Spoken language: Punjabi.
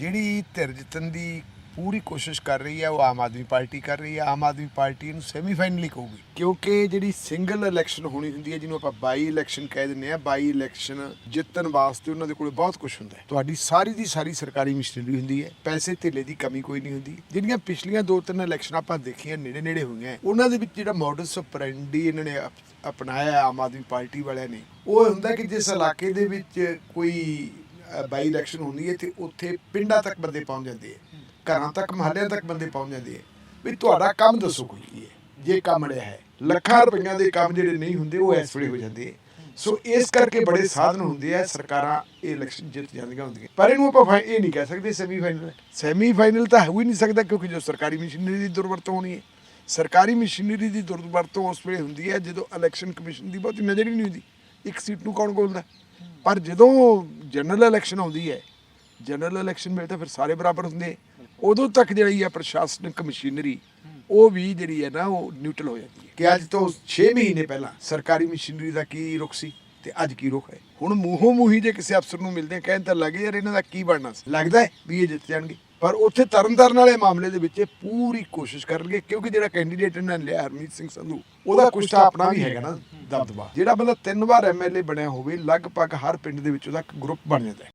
ਜਿਹੜੀ ਧਿਰ ਜਿੱਤਣ ਦੀ ਪੂਰੀ ਕੋਸ਼ਿਸ਼ ਕਰ ਰਹੀ ਹੈ, ਉਹ ਆਮ ਆਦਮੀ ਪਾਰਟੀ ਕਰ ਰਹੀ ਹੈ। ਆਮ ਆਦਮੀ ਪਾਰਟੀ ਨੂੰ ਸੈਮੀਫਾਈਨਲ ਹੀ ਕਹੂਗੀ। ਕਿਉਂਕਿ ਜਿਹੜੀ ਸਿੰਗਲ ਇਲੈਕਸ਼ਨ ਹੋਣੀ ਹੁੰਦੀ ਹੈ, ਜਿਹਨੂੰ ਆਪਾਂ ਬਾਈ ਇਲੈਕਸ਼ਨ ਕਹਿ ਦਿੰਦੇ ਆ ਬਾਈ ਇਲੈਕਸ਼ਨ ਜਿੱਤਣ ਵਾਸਤੇ ਉਹਨਾਂ ਦੇ ਕੋਲ ਬਹੁਤ ਕੁਝ ਹੁੰਦਾ ਹੈ। ਤੁਹਾਡੀ ਸਾਰੀ ਦੀ ਸਾਰੀ ਸਰਕਾਰੀ ਮਸ਼ੀਨਰੀ ਹੁੰਦੀ ਹੈ, ਪੈਸੇ ਧੇਲੇ ਦੀ ਕਮੀ ਕੋਈ ਨਹੀਂ ਹੁੰਦੀ। ਜਿਹੜੀਆਂ ਪਿਛਲੀਆਂ ਦੋ ਤਿੰਨ ਇਲੈਕਸ਼ਨ ਆਪਾਂ ਦੇਖੀਆਂ ਨੇੜੇ ਨੇੜੇ ਹੋਈਆਂ ਉਹਨਾਂ ਦੇ ਵਿੱਚ ਜਿਹੜਾ ਮੋਡਸ ਆਪਰੈਂਡੀ ਇਹਨਾਂ ਨੇ ਅਪ- ਅਪਣਾਇਆ ਆਮ ਆਦਮੀ ਪਾਰਟੀ ਵਾਲਿਆਂ ਨੇ, ਉਹ ਹੁੰਦਾ ਕਿ ਜਿਸ ਇਲਾਕੇ ਦੇ ਵਿੱਚ ਕੋਈ ਬਾਈ ਇਲੈਕਸ਼ਨ ਹੁੰਦੀ ਹੈ ਤੇ ਉੱਥੇ ਪਿੰਡਾਂ ਤੱਕ ਬੰਦੇ ਪਹੁੰਚ ਜਾਂਦੇ ਆ ਘਰਾਂ ਤੱਕ, ਮਹੱਲਿਆਂ ਤੱਕ ਬੰਦੇ ਪਹੁੰਚ ਜਾਂਦੇ ਆ ਵੀ ਤੁਹਾਡਾ ਕੰਮ ਦੱਸੋ ਕੋਈ ਕੀ ਹੈ। ਜੇ ਕੰਮ ਰਿਹਾ ਹੈ, ਲੱਖਾਂ ਰੁਪਈਆਂ ਦੇ ਕੰਮ ਜਿਹੜੇ ਨਹੀਂ ਹੁੰਦੇ, ਉਹ ਇਸ ਵੇਲੇ ਹੋ ਜਾਂਦੇ ਆ ਸੋ ਇਸ ਕਰਕੇ ਬੜੇ ਸਾਧਨ ਹੁੰਦੇ ਆ ਸਰਕਾਰਾਂ ਇਹ ਇਲੈਕਸ਼ਨ ਜਿੱਤ ਜਾਂਦੀਆਂ ਹੁੰਦੀਆਂ। ਪਰ ਇਹਨੂੰ ਆਪਾਂ ਇਹ ਨਹੀਂ ਕਹਿ ਸਕਦੇ ਸੈਮੀ ਫਾਈਨਲ ਤਾਂ ਹੋ ਹੀ ਨਹੀਂ ਸਕਦਾ ਕਿਉਂਕਿ ਜੋ ਸਰਕਾਰੀ ਮਸ਼ੀਨਰੀ ਦੀ ਦੁਰਵਰਤੋਂ ਹੋਣੀ ਹੈ। ਸਰਕਾਰੀ ਮਸ਼ੀਨਰੀ ਦੀ ਦੁਰਵਰਤੋਂ ਉਸ ਵੇਲੇ ਹੁੰਦੀ ਹੈ ਜਦੋਂ ਇਲੈਕਸ਼ਨ ਕਮਿਸ਼ਨ ਦੀ ਬਹੁਤੀ ਨਜ਼ਰ ਹੀ ਨਹੀਂ ਹੁੰਦੀ। ਇੱਕ ਸੀਟ ਨੂੰ ਕੌਣ ਗੋਲਦਾ ਪਰ ਜਦੋਂ ਜਨਰਲ ਇਲੈਕਸ਼ਨ ਆਉਂਦੀ ਹੈ ਜਨਰਲ ਇਲੈਕਸ਼ਨ ਵੇਲੇ ਤਾਂ ਫਿਰ ਸਾਰੇ ਬਰਾਬਰ ਹੁੰਦੇ। ਉਦੋਂ ਤੱਕ ਜਿਹੜੀ ਆ ਪ੍ਰਸ਼ਾਸਨਿਕ ਮਸ਼ੀਨਰੀ ਉਹ ਵੀ ਜਿਹੜੀ ਹੈ ਨਾ ਉਹ ਨਿਊਟਰਲ ਹੋ ਜਾਂਦੀ ਹੈ। ਕਿ ਅੱਜ ਤੋਂ 6 ਮਹੀਨੇ ਪਹਿਲਾਂ ਸਰਕਾਰੀ ਮਸ਼ੀਨਰੀ ਦਾ ਕੀ ਰੁਖ ਸੀ ਤੇ ਅੱਜ ਕੀ ਰੁਖ ਹੈ? ਹੁਣ ਮੂੰਹੋਂ ਮੂੰਹੀ ਜੇ ਕਿਸੇ ਅਫਸਰ ਨੂੰ ਮਿਲਦੇ ਆ ਕਹਿਣ ਤਾਂ ਲੱਗੇ ਯਾਰ ਇਹਨਾਂ ਦਾ ਕੀ ਬਣਨਾ ਸੀ? ਲੱਗਦਾ ਹੈ ਵੀ ਇਹ ਜਿੱਤ ਜਾਣਗੇ। ਪਰ ਉੱਥੇ ਤਰਨਤਾਰਨ ਵਾਲੇ ਮਾਮਲੇ ਦੇ ਵਿੱਚ ਇਹ ਪੂਰੀ ਕੋਸ਼ਿਸ਼ ਕਰਨਗੇ ਕਿਉਂਕਿ ਜਿਹੜਾ ਕੈਂਡੀਡੇਟ ਇਹਨਾਂ ਨੇ ਲਿਆ ਹਰਮੀਤ ਸਿੰਘ ਸੰਧੂ ਉਹਦਾ ਕੁਛ ਤਾਂ ਆਪਣਾ ਵੀ ਹੈਗਾ। ਨਾ। ਦਬਦਬਾ ਜਿਹੜਾ ਬੰਦਾ ਤਿੰਨ ਵਾਰ ਐਮਐਲਏ ਬਣਿਆ ਹੋਵੇ, ਲਗਭਗ ਹਰ ਪਿੰਡ ਦੇ ਵਿੱਚ ਉਹਦਾ ਇੱਕ ਗਰੁੱਪ ਬਣ ਜਾਂਦਾ ਹੈ।